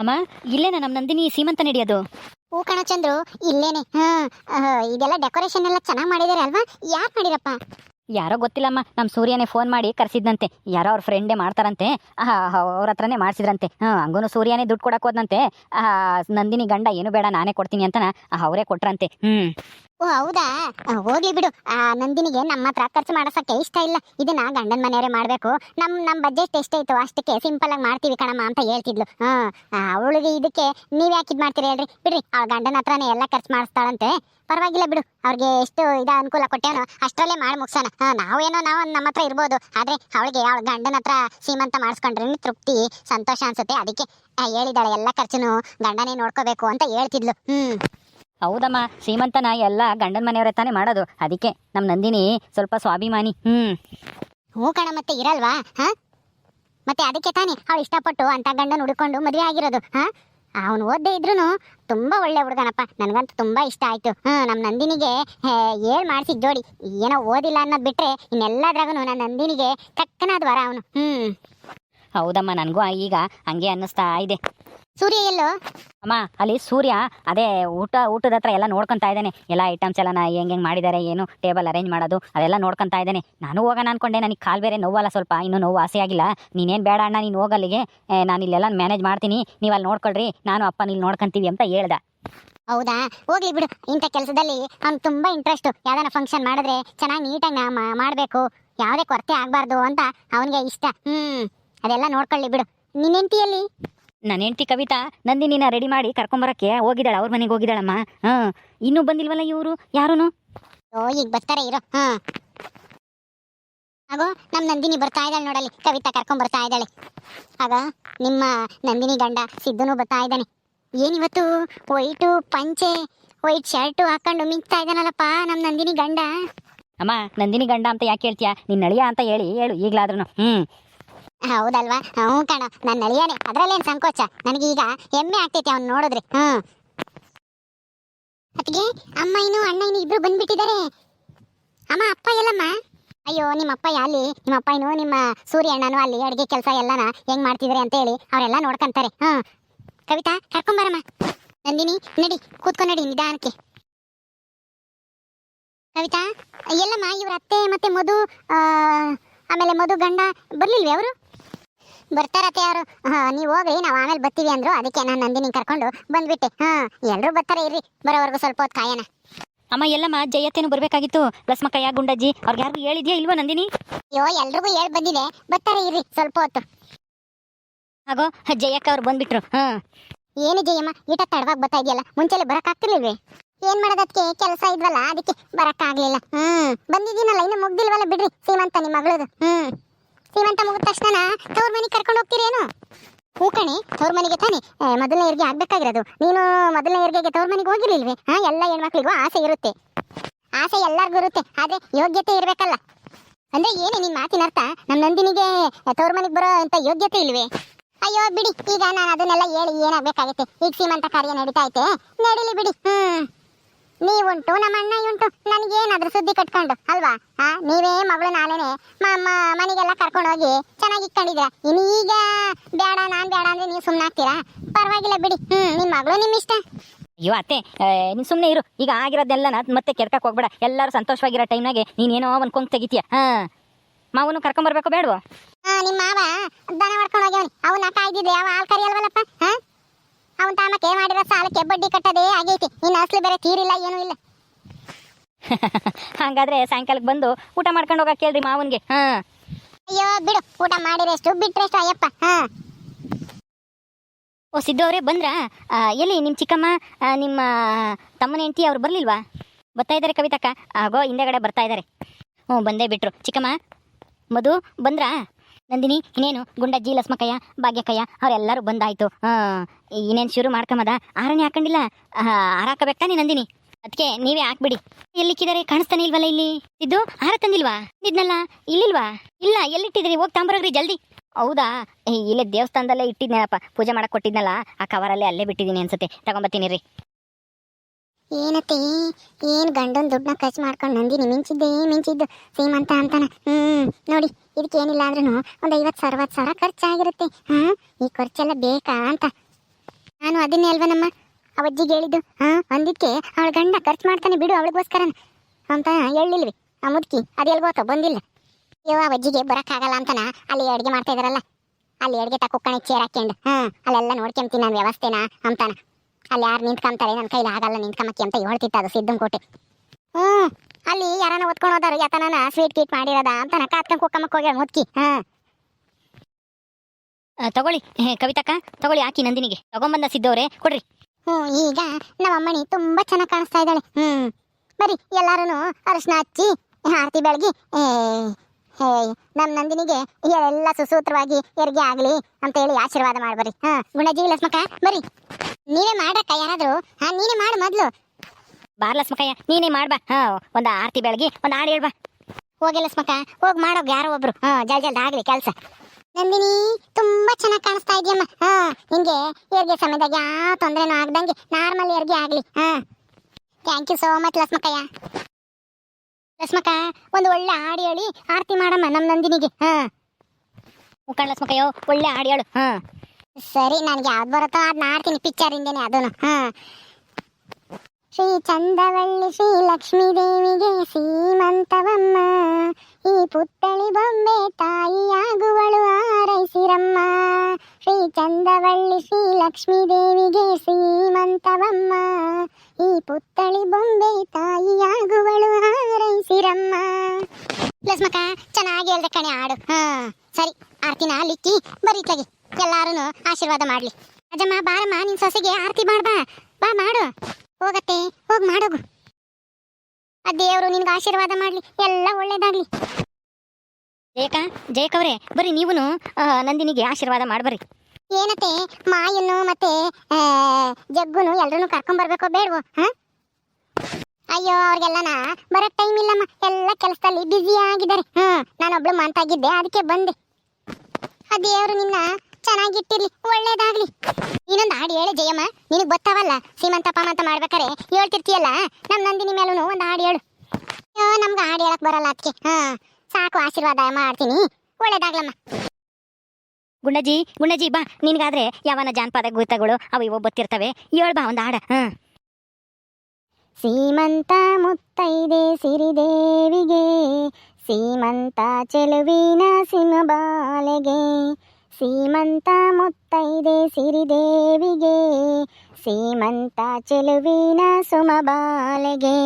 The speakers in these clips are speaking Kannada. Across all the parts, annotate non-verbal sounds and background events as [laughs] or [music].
ಅಮ್ಮ ಇಲ್ಲೇನ ನಮ್ಮ ನಂದಿನಿ ಸೀಮಂತ ನಡೆಯೋದು ಹೂ ಕಣ ಚಂದ್ರು ಇಲ್ಲೇನೆ. ಹಾ ಇದೆಲ್ಲ ಡೆಕೋರೇಷನ್ ಎಲ್ಲ ಚೆನ್ನಾಗಿ ಮಾಡಿದಾರೆ ಅಲ್ವಾ? ಯಾರು ಮಾಡಿರಪ್ಪ? ಯಾರೋ ಗೊತ್ತಿಲ್ಲಮ್ಮ ನಮ್ಮ ಸೂರ್ಯನೇ ಫೋನ್ ಮಾಡಿ ಕರೆಸಿದ್ನಂತೆ. ಯಾರೋ ಅವ್ರ ಫ್ರೆಂಡೇ ಮಾಡ್ತಾರಂತೆ. ಅವ್ರ ಹತ್ರನೇ ಮಾಡಿಸಿದ್ರಂತೆ. ಹಾಂ ಹಂಗೂ ಸೂರ್ಯನೇ ದುಡ್ಡು ಕೊಡಕ್ಕೆ ಹೋದಂತೆ ನಂದಿನಿ ಗಂಡ ಏನು ಬೇಡ ನಾನೇ ಕೊಡ್ತೀನಿ ಅಂತನ ಅವರೇ ಕೊಟ್ರಂತೆ. ಹ್ಞೂ ಓ, ಹೌದಾ? ಹೋಗ್ಲಿ ಬಿಡು. ಆ, ನಂದಿನಿಗೆ ನಮ್ಮ ಹತ್ರ ಖರ್ಚು ಮಾಡಸಕ್ಕೆ ಇಷ್ಟ ಇಲ್ಲ. ಇದನ್ನ ಗಂಡನ ಮನೆಯವರೇ ಮಾಡ್ಬೇಕು. ನಮ್ ನಮ್ ಬಜೆಟ್ ಎಷ್ಟೈತು ಅಷ್ಟಕ್ಕೆ ಸಿಂಪಲ್ ಆಗಿ ಮಾಡ್ತೀವಿ ಕಣಮ್ಮ ಅಂತ ಹೇಳ್ತಿದ್ಲು. ಹ್ಮ್ ಅವಳಿಗೆ ಇದಕ್ಕೆ ನೀವ್ ಯಾಕೆ ಇದ್ ಮಾಡ್ತೀರಿ ಹೇಳ್ರಿ. ಬಿಡ್ರಿ, ಅವ್ಳ ಗಂಡನ ಹತ್ರನೇ ಎಲ್ಲ ಖರ್ಚು ಮಾಡಿಸ್ತಾಳಂತೆ. ಪರವಾಗಿಲ್ಲ ಬಿಡು, ಅವ್ರಿಗೆ ಎಷ್ಟು ಇದ ಅನುಕೂಲ ಕೊಟ್ಟೇನೋ ಅಷ್ಟರಲ್ಲೇ ಮಾಡಿ ಮುಗ್ಸೋಣ ನಾವೇನೋ ನಾವು ನಮ್ಮ ಹತ್ರ ಇರ್ಬೋದು. ಆದ್ರೆ ಅವಳಿಗೆ ಅವಳ ಗಂಡನ ಹತ್ರ ಸೀಮಂತ ಮಾಡಿಸ್ಕೊಂಡ್ರೆ ತೃಪ್ತಿ, ಸಂತೋಷ ಅನ್ಸುತ್ತೆ. ಅದಕ್ಕೆ ಹೇಳಿದಾಳೆ ಎಲ್ಲ ಖರ್ಚುನು ಗಂಡನೇ ನೋಡ್ಕೋಬೇಕು ಅಂತ ಹೇಳ್ತಿದ್ಲು. ಹ್ಮ್. ಹೌದಮ್ಮ ಶ್ರೀಮಂತನ ಎಲ್ಲ ಗಂಡನ ಮನೆಯವರೇ ತಾನೇ ಮಾಡೋದು. ಅದಕ್ಕೆ ನಮ್ಮ ನಂದಿನಿ ಸ್ವಲ್ಪ ಸ್ವಾಭಿಮಾನಿ. ಹ್ಞೂ ಹ್ಞೂ ಕಣ ಮತ್ತೆ ಇರಲ್ವಾ? ಹಾ? ಮತ್ತೆ ಅದಕ್ಕೆ ತಾನೇ ಅವಳು ಇಷ್ಟಪಟ್ಟು ಅಂತ ಗಂಡನ ಹುಡ್ಕೊಂಡು ಮದುವೆ ಆಗಿರೋದು. ಹಾ? ಅವನು ಓದ್ದೇ ಇದ್ರು ತುಂಬಾ ಒಳ್ಳೆ ಹುಡುಗನಪ್ಪ. ನನಗಂತೂ ತುಂಬಾ ಇಷ್ಟ ಆಯ್ತು. ಹ್ಮ್ ನಮ್ಮ ನಂದಿನಿಗೆ ಏಳ್ ಮಾಡ್ಸಿದ್ ಜೋಡಿ. ಏನೋ ಓದಿಲ್ಲ ಅನ್ನೋದು ಬಿಟ್ರೆ ಇನ್ನೆಲ್ಲದ್ರಾಗೂ ನನ್ನ ನಂದಿನಿಗೆ ತಕ್ಕನಾದ ವರ ಅವನು. ಹ್ಞೂ ಹೌದಮ್ಮ ನನಗೂ ಈಗ ಹಂಗೆ ಅನ್ನಿಸ್ತಾ ಇದೆ. ಸೂರ್ಯ ಎಲ್ಲೋ? ಅಮ್ಮ ಅಲ್ಲಿ ಸೂರ್ಯ ಅದೇ ಊಟ ಊಟದ ಹತ್ರ ಎಲ್ಲ ನೋಡ್ಕೊಂತ ಇದ್ದಾನೆ. ಎಲ್ಲ ಐಟಮ್ಸ್ ಎಲ್ಲ ನಾ ಹೆಂಗೆ ಹೆಂಗೆ ಮಾಡಿದ್ದಾರೆ ಏನು ಟೇಬಲ್ ಅರೇಂಜ್ ಮಾಡೋದು ಅದೆಲ್ಲ ನೋಡ್ಕೊಂತ ಇದ್ದಾನೆ. ನಾನು ಹೋಗೋಣ ಅನ್ಕೊಂಡೆ ನನಗೆ ಕಾಲು ಬೇರೆ ನೋವಲ್ಲ ಸ್ವಲ್ಪ ಇನ್ನೂ ನೋವು ಆಸೆ ಆಗಿಲ್ಲ. ನೀನೇನು ಬೇಡ ಅಣ್ಣ ನೀನು ಹೋಗಲ್ಲಿಗೆ ನಾನು ಇಲ್ಲೆಲ್ಲ ಮ್ಯಾನೇಜ್ ಮಾಡ್ತೀನಿ. ನೀವು ಅಲ್ಲಿ ನೋಡ್ಕೊಳ್ರಿ ನಾನು ಅಪ್ಪ ಇಲ್ಲಿ ನೋಡ್ಕೊಂತೀವಿ ಅಂತ ಹೇಳ್ದ. ಹೌದಾ? ಹೋಗ್ಲಿ ಬಿಡು. ಇಂಥ ಕೆಲಸದಲ್ಲಿ ಅವ್ನು ತುಂಬಾ ಇಂಟ್ರೆಸ್ಟ್ ಯಾವ್ದಾನ ಫಂಕ್ಷನ್ ಮಾಡಿದ್ರೆ ಚೆನ್ನಾಗಿ ನೀಟಾಗಿ ಮಾಡಬೇಕು. ಯಾವುದೇ ಕೊರತೆ ಆಗಬಾರ್ದು ಅಂತ ಅವನಿಗೆ ಇಷ್ಟ. ಹ್ಮ್ ಅದೆಲ್ಲ ನೋಡ್ಕೊಳ್ಳಿ ಬಿಡು. ನಿನ್ನ ಹೆಂಡತಿಯಲ್ಲಿ ನನ್ನ ಹೆಂಡತಿ ಕವಿತಾ ನಂದಿನಿನ ರೆಡಿ ಮಾಡಿ ಕರ್ಕೊಂಬರಕ್ಕೆ ಹೋಗಿದ್ದಾಳೆ ಅವ್ರ ಮನೆಗೆ ಹೋಗಿದ್ದಾಳಮ್ಮ. ಹಾಂ ಇನ್ನೂ ಬಂದಿಲ್ವಲ್ಲ ಇವರು? ಯಾರೂ ಓ ಈಗ ಬರ್ತಾರೆ ಇರೋ. ಹಾ. ಆಗೋ ನಮ್ಮ ನಂದಿನಿ ಬರ್ತಾ ಇದ್ದಾಳೆ ನೋಡಲಿ ಕವಿತಾ ಕರ್ಕೊಂಡ್ ಬರ್ತಾ ಇದ್ದಾಳೆ. ಆಗ ನಿಮ್ಮ ನಂದಿನಿ ಗಂಡ ಸಿದ್ಧನೂ ಬರ್ತಾ ಇದ್ದಾನೆ. ಏನಿವತ್ತು? ವೈಟು ಪಂಚೆ ವೈಟ್ ಶರ್ಟು ಹಾಕೊಂಡು ಮಿಂಚ್ತಾ ಇದ್ದಾನಲ್ಲಪ್ಪ ನಮ್ಮ ನಂದಿನಿ ಗಂಡ. ಅಮ್ಮ ನಂದಿನಿ ಗಂಡ ಅಂತ ಯಾಕೆ ಹೇಳ್ತೀಯಾ? ನಿನ್ನ ಅಳಿಯ ಅಂತ ಹೇಳಿ ಹೇಳು ಈಗಲಾದ್ರೂ ಹ್ಞೂ ಹೌದಲ್ವಾ? ಹ್ಞೂ ಕಣ ನನ್ನ ಅಳಿಯಾನೆ. ಅದರಲ್ಲೇನು ಸಂಕೋಚ? ನನಗೀಗ ಹೆಮ್ಮೆ ಆಗ್ತೈತೆ ಅವ್ನು ನೋಡಿದ್ರೆ. ಹ್ಞೂ. ಅತ್ತಿಗೆ, ಅಮ್ಮ ಇನ್ನು ಅಣ್ಣ ಇನ್ನು ಇಬ್ರು ಬಂದ್ಬಿಟ್ಟಿದ್ದಾರೆ. ಅಮ್ಮ, ಅಪ್ಪ ಎಲ್ಲಮ್ಮ? ಅಯ್ಯೋ, ನಿಮ್ಮ ಅಪ್ಪ ಅಲ್ಲಿ ನಿಮ್ಮ ಅಪ್ಪ ಇನ್ನು ನಿಮ್ಮ ಸೂರ್ಯ ಅಣ್ಣನು ಅಲ್ಲಿ ಅಡುಗೆ ಕೆಲಸ ಎಲ್ಲನ ಹೆಂಗ್ ಮಾಡ್ತಿದ್ದಾರೆ ಅಂತ ಹೇಳಿ ಅವರೆಲ್ಲ ನೋಡ್ಕೊಂತಾರೆ. ಹ್ಞೂ. ಕವಿತಾ ಕರ್ಕೊಂಬರಮ್ಮ ನಂದಿನಿ, ನಡಿ ಕೂತ್ಕೊಂಡು ನಡಿ ನಿಧಾನಕ್ಕೆ. ಕವಿತಾ ಎಲ್ಲಮ್ಮ ಇವ್ರ ಅತ್ತೆ ಮತ್ತೆ ಮಧು ಆಮೇಲೆ ಮಧು ಗಂಡ ಬರ್ಲಿಲ್ವೇ ಅವರು? ಬರ್ತಾರತ್ತೆ ಅವರು. ನೀವು ಹೋಗ್ರಿ ನಾವು ಆಮೇಲೆ ಬರ್ತೀವಿ ಅಂದ್ರು. ಅದಕ್ಕೆ ನಾನು ನಂದಿನಿ ಕರ್ಕೊಂಡು ಬಂದ್ಬಿಟ್ಟೆ. ಹಾ ಎಲ್ರು ಬರ್ತಾರೆ ಇರ್ರಿ. ಬರೋವರೆಗೂ ಸ್ವಲ್ಪ ಹೊತ್ತು ಕಾಯೋಣ ಅಮ್ಮ ಎಲ್ಲಮ್ಮ ಜಯತ್ತೇನು ಬರಬೇಕಾಗಿತ್ತು. ಲಸ್ಮಕ್ಕಯ್ಯ ಗುಂಡಜ್ಜಿ? ಅವ್ರಿಗೆ ಯಾರಿಗೂ ಹೇಳಿದ್ಯಾ ಇಲ್ವಾ ನಂದಿನಿ? ಅಯ್ಯೋ ಎಲ್ರಿಗೂ ಹೇಳಿ ಬಂದಿದೆ. ಬರ್ತಾರೆ ಇರ್ರಿ ಸ್ವಲ್ಪ ಹೊತ್ತು. ಹಾಗೋ ಜಯಕ್ಕ ಅವ್ರು ಬಂದ್ಬಿಟ್ರು. ಹಾಂ. ಏನು ಜಯಮ್ಮ ಈಟ ತಡವಾಗಿ ಬರ್ತಾ ಇದೆಯಲ್ಲ? ಮುಂಚೆಲೆ ಬರಕ್ ಆಗ್ತಿರ್ಲಿಲ್ವೇ? ಏನ್ ಮಾಡೋದಕ್ಕೆ ಕೆಲಸ ಇದ್ವಲ್ಲ, ಅದಕ್ಕೆ ಬರಕ್ ಆಗ್ಲಿಲ್ಲ ಹ್ಮ್. ಬಂದಿದ್ದೀನಲ್ಲ, ಇನ್ನು ಮುಗ್ದಿಲ್ವಲ್ಲ ಬಿಡ್ರಿ. ಸೀಮಂತ ನಿಮ್ಮ ಮಗಳದು. ಹ್ಮ್. ಸೀಮಂತ ಮುಗಿದ ತಕ್ಷಣ ತವ್ರ ಮನೆಗೆ ಕರ್ಕೊಂಡು ಹೋಗ್ತೀರೇನು ಹೂ ಕಣೆ, ತವ್ರ ಮನೆಗೆ ತಾನೆ. ಮೊದಲನೇ ಹೆರಿಗೆ ಆಗ್ಬೇಕಾಗಿರೋದು. ನೀನು ಮೊದಲನೇ ಇರ್ಗೆಗೆ ತವ್ರ ಮನೆಗೆ ಹೋಗಿರ್ಲಿಲ್ವೇ? ಹಾ, ಎಲ್ಲ ಹೆಣ್ಮಕ್ಳಿಗೂ ಆಸೆ ಇರುತ್ತೆ. ಆಸೆ ಎಲ್ಲರಿಗೂ ಇರುತ್ತೆ. ಆದ್ರೆ ಯೋಗ್ಯತೆ ಇರ್ಬೇಕಲ್ಲ. ಅಂದ್ರೆ ಏನೇ ನಿನ್ ಮಾತಿನ ಅರ್ಥ? ನಮ್ಮ ನಂದಿನಿಗೆ ತವ್ರ ಮನೆಗೆ ಬರೋ ಅಂತ ಯೋಗ್ಯತೆ ಇಲ್ವೇ? ಅಯ್ಯೋ, ಬಿಡಿ. ಈಗ ನಾನು ಅದನ್ನೆಲ್ಲ ಹೇಳಿ ಏನಾಗ್ಬೇಕಾಗುತ್ತೆ? ಈಗ ಸೀಮಂತ ಕಾರ್ಯ ನಡೀತಾ ಐತೆ. ನಡೀಲಿ ಬಿಡಿ. ಹ್ಮ್. ನೀವುಂಟು ನಮ್ಮ ಅಣ್ಣ ಉಂಟು ನನಗೇನಾದ್ರೂ ಸುದ್ದಿ ಕಟ್ಕೊಂಡು ಅಲ್ವಾ? ಹಾ ನೀವೇ ಮಗಳು ನಾಳೆನೆ ಮ- ಮನೆಗೆಲ್ಲ ಕರ್ಕೊಂಡು ಹೋಗಿ ಚೆನ್ನಾಗಿ ಇಟ್ಕೊಂಡಿದ್ದೀರಾ ಇನ್ನು ಈಗ ಬೇಡ ನಾನ್ ಬೇಡ ಅಂದ್ರೆ ನೀವು ಸುಮ್ಮನೆ ಆಗ್ತೀರಾ? ಪರವಾಗಿಲ್ಲ ಬಿಡಿ. ಹ್ಮ್ ನಿಮ್ ಮಗಳು ನಿಮ್ ಇಷ್ಟ. ಅಯ್ಯೋ ಅತ್ತೆ ನೀನು ಸುಮ್ಮನೆ ಇರು. ಈಗ ಆಗಿರೋದೆಲ್ಲ ಮತ್ತೆ ಕೆರ್ಕಕ್ಕೆ ಹೋಗ್ಬೇಡ. ಎಲ್ಲರೂ ಸಂತೋಷವಾಗಿರೋ ಟೈಮ್ನಾಗೆ ನೀನೇನೋ ಒಂದು ಕೊಂಕ್ ತೆಗಿತೀಯ. ಹಾಂ ಮಾವನು ಕರ್ಕೊಂಬರ್ಬೇಕು ಬೇಡವೋ? ಹಾ ನಿಮ್ಮ ಮಾವ ದನ ಮಾಡ್ಕೊಂಡು ಹೋಗ್ಯವನಿ. ಅವನ್ನ ಕಾಯ್ದಿದ್ದೆ. ಯಾವ ಕರಿ ಆಗಲ್ಲಪ್ಪ ಹಾ? ಅವನ್ ಕೇ ಮಾಡಿರೋ ಸಾಲಕ್ಕೆ ಬಡ್ಡಿ ಕಟ್ಟದೇ ಆಗೈತಿ. ಇನ್ನು ಅಸಲಿ ಬೇರೆ ತೀರಿಲ್ಲ ಏನೂ ಇಲ್ಲ. [laughs] ಹಾಗಾದ್ರೆ ಸಾಯಂಕಾಲಕ್ಕೆ ಬಂದು ಊಟ ಮಾಡ್ಕೊಂಡು ಹೋಗಕ್ಕೆ ಕೇಳ್ರಿ ಮಾವನ್ಗೆ. ಹಾಂ. ಅಯ್ಯೋ ಬಿಡು. ಊಟ ಮಾಡಿರೆಷ್ಟು ಬಿಟ್ರೆಷ್ಟು ಅಯ್ಯಪ್ಪ. ಹಾ. ಓ ಸಿದ್ದು ಅವರೇ ಬಂದ್ರಾ? ಆ, ಎಲ್ಲಿ ನಿಮ್ಮ ಚಿಕ್ಕಮ್ಮ ಆ, ನಿಮ್ಮ ತಮ್ಮನ ಹೆಂಡತಿ ಅವ್ರು ಬರಲಿಲ್ವಾ? ಬರ್ತಾ ಇದ್ದಾರೆ ಕವಿತಕ್ಕ. ಆಗೋ ಹಿಂದೆಗಡೆ ಬರ್ತಾ ಇದ್ದಾರೆ ಹ್ಞೂ ಬಂದೇ ಬಿಟ್ರು. ಚಿಕ್ಕಮ್ಮ ಮಧು ಬಂದ್ರಾ? ನಂದಿನಿ, ಇನ್ನೇನು? ಗುಂಡಜ್ಜಿ ಲಸ್ಮಕಯ್ಯ ಭಾಗ್ಯಕಯ್ಯ ಅವರೆಲ್ಲರೂ ಬಂದಾಯ್ತು. ಹಾಂ ಇನ್ನೇನು ಶುರು ಮಾಡ್ಕೊಂಬದ? ಆರನೇ ಹಾಕೊಂಡಿಲ್ಲ? ಆರ ನೀ ನಂದಿನಿ? ಅದಕ್ಕೆ ನೀವೇ ಹಾಕ್ಬಿಡಿ. ಎಲ್ಲಿಕ್ಕಿದ್ದಾರೆ ಕಾಣಿಸ್ತಾನೆ ಇಲ್ವಲ್ಲ ಇಲ್ಲಿ? ಇದ್ದು ಆರ ತಂದಿಲ್ವಾ? ಇದ್ನಲ್ಲ? ಇಲ್ಲಿಲ್ವಾ? ಇಲ್ಲ ಎಲ್ಲಿಟ್ಟಿದ್ರಿ ಹೋಗಿ ತಾಂಬರೋಗ್ರಿ, ಜಲ್ದಿ. ಹೌದಾ? ಇಲ್ಲೇ ದೇವಸ್ಥಾನದಲ್ಲೇ ಇಟ್ಟಿದ್ನಪ್ಪ ಪೂಜೆ ಮಾಡಕ್ಕೆ ಕೊಟ್ಟಿದ್ನಲ್ಲ ಆ ಕವರಲ್ಲೇ ಅಲ್ಲೇ ಬಿಟ್ಟಿದ್ದೀನಿ ಅನ್ಸುತ್ತೆ. ತಗೊಂಬತ್ತೀನಿ ರೀ ಏನತ್ತೆ? ಏನು ಗಂಡನ ದುಡ್ಡನ್ನ ಖರ್ಚು ಮಾಡ್ಕೊಂಡು ನಂದಿನಿ ಮಿಂಚಿದ್ದೆ ಮಿಂಚಿದ್ದು? ಸೀಮಂತ ಅಂತಾನೆ? ಹ್ಮ್, ನೋಡಿ. ಇದಕ್ಕೆ ಏನಿಲ್ಲ ಅಂದ್ರೂ ಒಂದ್ ಐವತ್ ಅರವತ್ತು ಸಾವಿರ ಖರ್ಚಾಗಿರುತ್ತೆ. ಹಾ, ಈ ಖರ್ಚೆಲ್ಲ ಬೇಕಾ ಅಂತ. ನಾನು ಅದನ್ನೇ ಅಲ್ವಾ ನಮ್ಮ ಅವಜ್ಜಿಗೆ ಹೇಳಿದ್ದು. ಹಾ ಅಂದಿದ್ದಕ್ಕೆ ಅವಳ ಗಂಡ ಖರ್ಚು ಮಾಡ್ತಾನೆ ಬಿಡು ಅವಳಿಗೋಸ್ಕರ ಅಂತ ಹೇಳಿಲ್ವಿ. ಆ ಮುದುಕಿ, ಅದು ಎಲ್ಗೋತ ಬಂದಿಲ್ಲ. ಅಯ್ಯೋ, ಆ ಅಜ್ಜಿಗೆ ಬರಕ್ಕಾಗಲ್ಲ ಅಂತನ ಅಲ್ಲಿ ಅಡುಗೆ ಮಾಡ್ತಾ ಇದಾರಲ್ಲ. ಅಲ್ಲಿ ಅಡುಗೆ ತಕ್ಕೊಕ್ಕಣಿ ಚೇರ್ ಹಾಕ್ಯಂಡು, ಹಾ, ಅಲ್ಲೆಲ್ಲ ನೋಡ್ಕೊಂತೀನಿ ನಾನು ವ್ಯವಸ್ಥೆನ ಅಂತಾನ. ಅಲ್ಲಿ ಯಾರು ನಿಂತ್ಕೊಂತಾರೆ ನನ್ನ ಕೈಲಿ ಆಗಲ್ಲ ನಿಂತ್ಕೊಂಬಕ್ಕಿ ಅಂತ ಹೇಳ್ತಿತ್ತು ಅದು ಸಿದ್ದಂಕೋಟೆ ಹ್ಞೂ ಅಲ್ಲಿ ಯಾರನ ಒತ್ಕೊಂಡು ಹೋದಾರು ಯಾತನ ಸ್ವೀಟ್ ಕೀಟ್ ಮಾಡಿರೋದ ಅಂತಾನ ಕಾತ್ಕೊಂಡ್ ಕುಕ್ಕಮ್ಮಕ್ಕೆ ಹೋಗ್ಯಾಳ ಮುದ್ಕಿ. ಹಾ. ತಗೊಳ್ಳಿ. ಕವಿತಕ್ಕ ತಗೊಳ್ಳಿ ಹಾಕಿ ನಂದಿನಿಗೆ. ತಗೊಂಬಂದ ಸಿದ್ದವ್ರೆ ಕೊಡ್ರಿ. ಹ್ಞೂ ಈಗ ನಮ್ಮ ಅಮ್ಮಣಿ ತುಂಬಾ ಚೆನ್ನಾಗಿ ಕಾಣಿಸ್ತಾ ಇದ್ದಾಳೆ. ಹ್ಮ್ ಬರಿ ಎಲ್ಲಾರು ಅರಿಶಿನ ಹಚ್ಚಿ ಆರತಿ ಬೆಳಗಿ ನಮ್ಮ ನಂದಿನಿಗೆ ಎಲ್ಲ ಸುಸೂತ್ರವಾಗಿ ಹೆರಿಗೆ ಆಗ್ಲಿ ಅಂತ ಹೇಳಿ ಆಶೀರ್ವಾದ ಮಾಡ್ಬರಿ ಹಾ ಗುಣಜಿ ಲಕ್ಷ್ಮಕ್ಕ ಬರಿ. ನೀವೇ ಮಾಡಕ್ಕ ಯಾರಾದರೂ? ಹಾ ನೀನೇ ಮಾಡು ಮೊದ್ಲು. ಬಾರ್ಲ ಸ್ಮಕಯ್ಯ ನೀನೇ ಮಾಡ್ಬಾ ಹಾ, ಒಂದ್ ಆರ್ತಿ ಬೆಳಗಿ, ಒಂದ್ ಹಾಡು ಹೇಳ್ಬಾ ಹೋಗಿ ಲಸ್ಮಕ ಹೋಗ್ ಮಾಡೋ ಯಾರೋ ಒಬ್ರು. ಹಾ ಜಲ್ ಜಲ್ದ ಆಗ್ಲಿ ಕೆಲಸ. ನಂದಿನಿ, ತುಂಬಾ ಚೆನ್ನಾಗಿ ಕಾಣಿಸ್ತಾ ಇದೆಯಮ್ಮ. ಹಾ, ನಿಂಗೆ ಹೆರಿಗೆ ಸಮಯದಾಗ ಯಾವ ತೊಂದ್ರೆನೂ ಆಗ್ದಂಗೆ ನಾರ್ಮಲ್ ಹೆರಿಗೆ ಆಗ್ಲಿ. ಹಾ. ಥ್ಯಾಂಕ್ ಯು ಸೋ ಮಚ್ ಲಸ್ಮಕ್ಕಯ್ಯ ಲಸ್ಮಕ್ಕ ಒಂದು ಒಳ್ಳೆ ಹಾಡು ಹೇಳಿ ಆರತಿ ಮಾಡಮ್ಮ ನಮ್ಮ ನಂದಿನಿಗೆ. ಹಾ. ಮುಖಂಡ ಲಸ್ಮಕ್ಕಯ್ಯೋ ಒಳ್ಳೆ ಹಾಡು ಹೇಳು. ಹಾ. ಸರಿ, ನನಗೆ ಯಾವ್ದು ಬರುತ್ತೋ ಅದನ್ನ ಆಡ್ತೀನಿ ಪಿಕ್ಚರ್ ಇಂದೇನೆ ಅದನ್ನು ಹಾ. ಶ್ರೀ ಚಂದವಳ್ಳಿ ಶ್ರೀ ಲಕ್ಷ್ಮೀ ದೇವಿಗೆ ಸೀಮಂತವಮ್ಮ ಈ ಪುತ್ತಳಿ ಬೊಂಬೆ ತಾಯಿಯಾಗುವಳು ಆರೈಸಿರಮ್ಮ. ಶ್ರೀ ಚಂದವಳ್ಳಿ ಶ್ರೀ ಲಕ್ಷ್ಮೀ ದೇವಿಗೆ ಸೀಮಂತವಮ್ಮ ಈ ಪುತ್ತಳಿ ಬೊಂಬೆ ತಾಯಿಯಾಗುವಳು ಆರೈಸಿರಮ್ಮ. ಲಕ್ಷ್ಮಕ್ಕ ಚೆನ್ನಾಗಿ ಹೇಳ್ದೆ ಕಣೆ ಆಡು ಹಾ, ಸರಿ ಆರ್ತಿನ ಲಿಕ್ಕಿ ಬರೀತಾಗಿ ಎಲ್ಲಾರು ಆಶೀರ್ವಾದ ಮಾಡ್ಲಿ. ಅಜ್ಜಮ್ಮ ಬಾರಮ್ಮ, ನಿನ್ ಸೊಸೆಗೆ ಆರತಿ ಮಾಡ್ಬಾ. ಬಾ, ಮಾಡು. ಹೋಗತ್ತೆ ಹೋಗ್ ಮಾಡೋಗು. ಆ ದೇವರು ನಿನ್ಗೆ ಆಶೀರ್ವಾದ ಮಾಡಲಿ ಎಲ್ಲ ಒಳ್ಳೇದಾಗ್ಲಿ. ಜಯಕ ಜಯಕವ್ರೆ ಬರೀ ನೀವು ನಂದಿನಿಗೆ ಆಶೀರ್ವಾದ ಮಾಡ್ಬರ್ರಿ ಏನತ್ತೆ ಮಾಯನ್ನು ಮತ್ತೆ ಜಗ್ಗುನು ಎಲ್ಲರೂ ಕರ್ಕೊಂಡ್ಬರ್ಬೇಕು ಬೇಡವು ಬೇಡವೋ ಅಯ್ಯೋ ಅವ್ರಿಗೆಲ್ಲನ ಬರೋ ಟೈಮ್ ಇಲ್ಲಮ್ಮ. ಎಲ್ಲ ಕೆಲಸದಲ್ಲಿ ಬ್ಯುಸಿ ಆಗಿದ್ದಾರೆ. ಹ್ಮ್ ನಾನೊಬ್ಳು ಮಾತಾಗಿದ್ದೆ ಅದಕ್ಕೆ ಬಂದೆ. ಆ ದೇವರು ನಿನ್ನ ಚೆನ್ನಾಗಿಟ್ಟಿರ್ಲಿ, ಒಳ್ಳೇದಾಗ್ಲಿ. ಇನ್ನೊಂದು ಹಾಡು ಹೇಳು ಜಯಮ್ಮ, ನಿನಗ್ ಗೊತ್ತಾವಲ್ಲ, ಸೀಮಂತ ಅಂತ ಮಾಡ್ಬೇಕಾರೆ ಹೇಳ್ತಿರ್ತೀಯಲ್ಲ, ನಮ್ ನಂದಿನಿ ಮೇಲೂ ಒಂದು ಹಾಡು ಹೇಳು. ಅಯ್ಯೋ, ನಮ್ಗೆ ಹಾಡು ಹೇಳಕ್ ಬರಲ್ಲ ಅದಕ್ಕೆ ಹಾ, ಸಾಕು ಆಶೀರ್ವಾದ ಮಾಡ್ತೀನಿ. ಒಳ್ಳೇದಾಗ್ಲಮ್ಮ. ಗುಂಡಜ್ಜಿ ಗುಂಡಜ್ಜಿ ಬಾ. ನಿನ್ಗಾದ್ರೆ ಯಾವನ ಜಾನಪದ ಗೀತಗಳು ಅವು ಇವು ಗೊತ್ತಿರ್ತವೆ. ಹೇಳ್ ಬಾ ಒಂದು ಹಾಡ, ಹಾ. ಸೀಮಂತ ಮುತ್ತೈದೆ ಸಿರಿದೇವಿಗೆ, ಸೀಮಂತ ಚೆಲುವಿನ ಸಿಂಹಬಾಲೆಗೆ ಸೀಮಂತ ಮುತ್ತೈದೆ ಸಿರಿದೇವಿಗೆ ಸೀಮಂತ ಚೆಲುವಿನ ಸುಮಬಾಲೆಗೆ.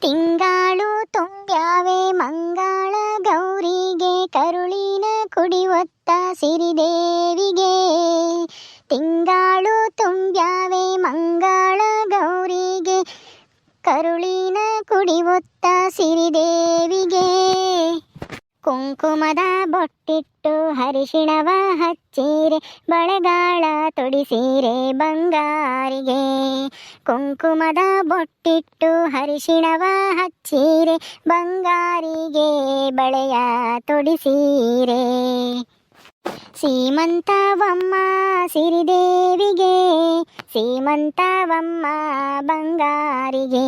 ತಿಂಗಾಳು ತುಂಬ್ಯಾವೆ ಮಂಗಳ ಗೌರಿಗೆ, ಕರುಳಿನ ಕುಡಿವತ್ತ ಸಿರಿದೇವಿಗೆ. ತಿಂಗಾಳು ತುಂಬ್ಯಾವೆ ಮಂಗಳ ಗೌರಿಗೆ, ಕರುಳಿನ ಕುಡಿವತ್ತ ಸಿರಿದೇವಿಗೆ ಕುಂಕುಮದ ಬೊಟ್ಟಿಟ್ಟು ಹರಿಶಿಣವ ಹಚ್ಚೀರೆ, ಬಳೆಗಾಳ ತೊಡಿಸೀರೆ ಬಂಗಾರಿಗೆ. ಕುಂಕುಮದ ಬೊಟ್ಟಿಟ್ಟು ಹರಿಶಿಣವ ಹಚ್ಚೀರೆ, ಬಂಗಾರಿಗೆ ಬಳೆಯ ತೊಡಿಸೀರೆ. ಸೀಮಂತವಮ್ಮ ಸಿರಿದೇವಿಗೆ, ಸೀಮಂತವಮ್ಮ ಬಂಗಾರಿಗೆ.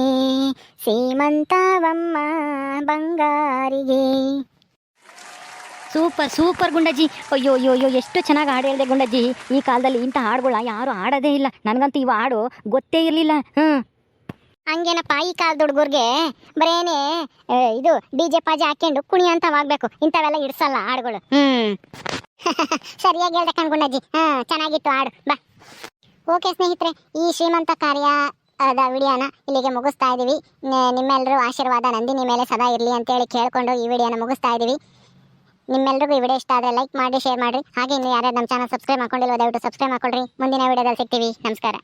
ಸೀಮಂತವಮ್ಮ ಬಂಗಾರಿಗೆ. Super super ಗುಂಡಜ್ಜಿ. ಅಯ್ಯೋ ಅಯ್ಯೋ ಅಯ್ಯೋ, ಎಷ್ಟು ಚೆನ್ನಾಗಿ ಹಾಡು ಹೇಳಿದೆ ಗುಂಡಜ್ಜಿ. ಈ ಕಾಲದಲ್ಲಿ ಇಂಥ ಹಾಡುಗಳ ಯಾರು ಹಾಡೋದೇ ಇಲ್ಲ. ನನಗಂತೂ ಇವ ಹಾಡು ಗೊತ್ತೇ ಇರಲಿಲ್ಲ. ಹ್ಞೂ ಹಂಗೇನಪ್ಪ, ಈ ಕಾಲದ ಹುಡುಗರಿಗೆ ಬರೇನೆ ಇದು ಡಿ ಜೆ ಪಾಜೆ ಹಾಕೊಂಡು ಕುಣಿ ಆಗ್ಬೇಕು. ಇಂಥವೆಲ್ಲ ಇಡ್ಸಲ್ಲ ಹಾಡುಗಳು. ಹ್ಮ್. [laughs] ಸರಿಯಾಗಿ ಹೇಳ್ದೆ ಕಣ್ಗುಂಡಜ್ಜಿ ಹಾ, ಚೆನ್ನಾಗಿತ್ತು ಹಾಡು. ಬಾ. ಓಕೆ ಸ್ನೇಹಿತರೆ, ಈ ಶ್ರೀಮಂತ ಕಾರ್ಯ ಅದ ವಿಡಿಯೋನ ಇಲ್ಲಿಗೆ ಮುಗಿಸ್ತಾ ಇದೀವಿ. ನ- ನಿಮ್ಮೆಲ್ಲರೂ ಆಶೀರ್ವಾದ, ನಂದಿನಿ ಮೇಲೆ ಸದಾ ಇರಲಿ ಅಂತೇಳಿ ಕೇಳ್ಕೊಂಡು ಈ ವಿಡಿಯೋನ ಮುಗಿಸ್ತಾ ಇದೀವಿ. ನಿಮ್ಮೆಲ್ರಿಗೂ ಈ ವಿಡಿಯೋ ಇಷ್ಟ ಆದರೆ ಲೈಕ್ ಮಾಡಿ ಶೇರ್ ಮಾಡಿ. ಹಾಗೆ ಇನ್ನು ಯಾರ್ಯಾರು ನಮ್ಮ ಚಾನಲ್ ಸಬ್ಸ್ಕ್ರೈಬ್ ಮಾಡ್ಕೊಂಡಿಲ್ಲ ದಯವಿಟ್ಟು ಸಬ್ಸ್ಕ್ರೈಬ್ ಮಾಡ್ಕೊಳ್ರಿ. ಮುಂದಿನ ವಿಡಿಯೋದಲ್ಲಿ ಸಿಗ್ತೀವಿ. ನಮಸ್ಕಾರ.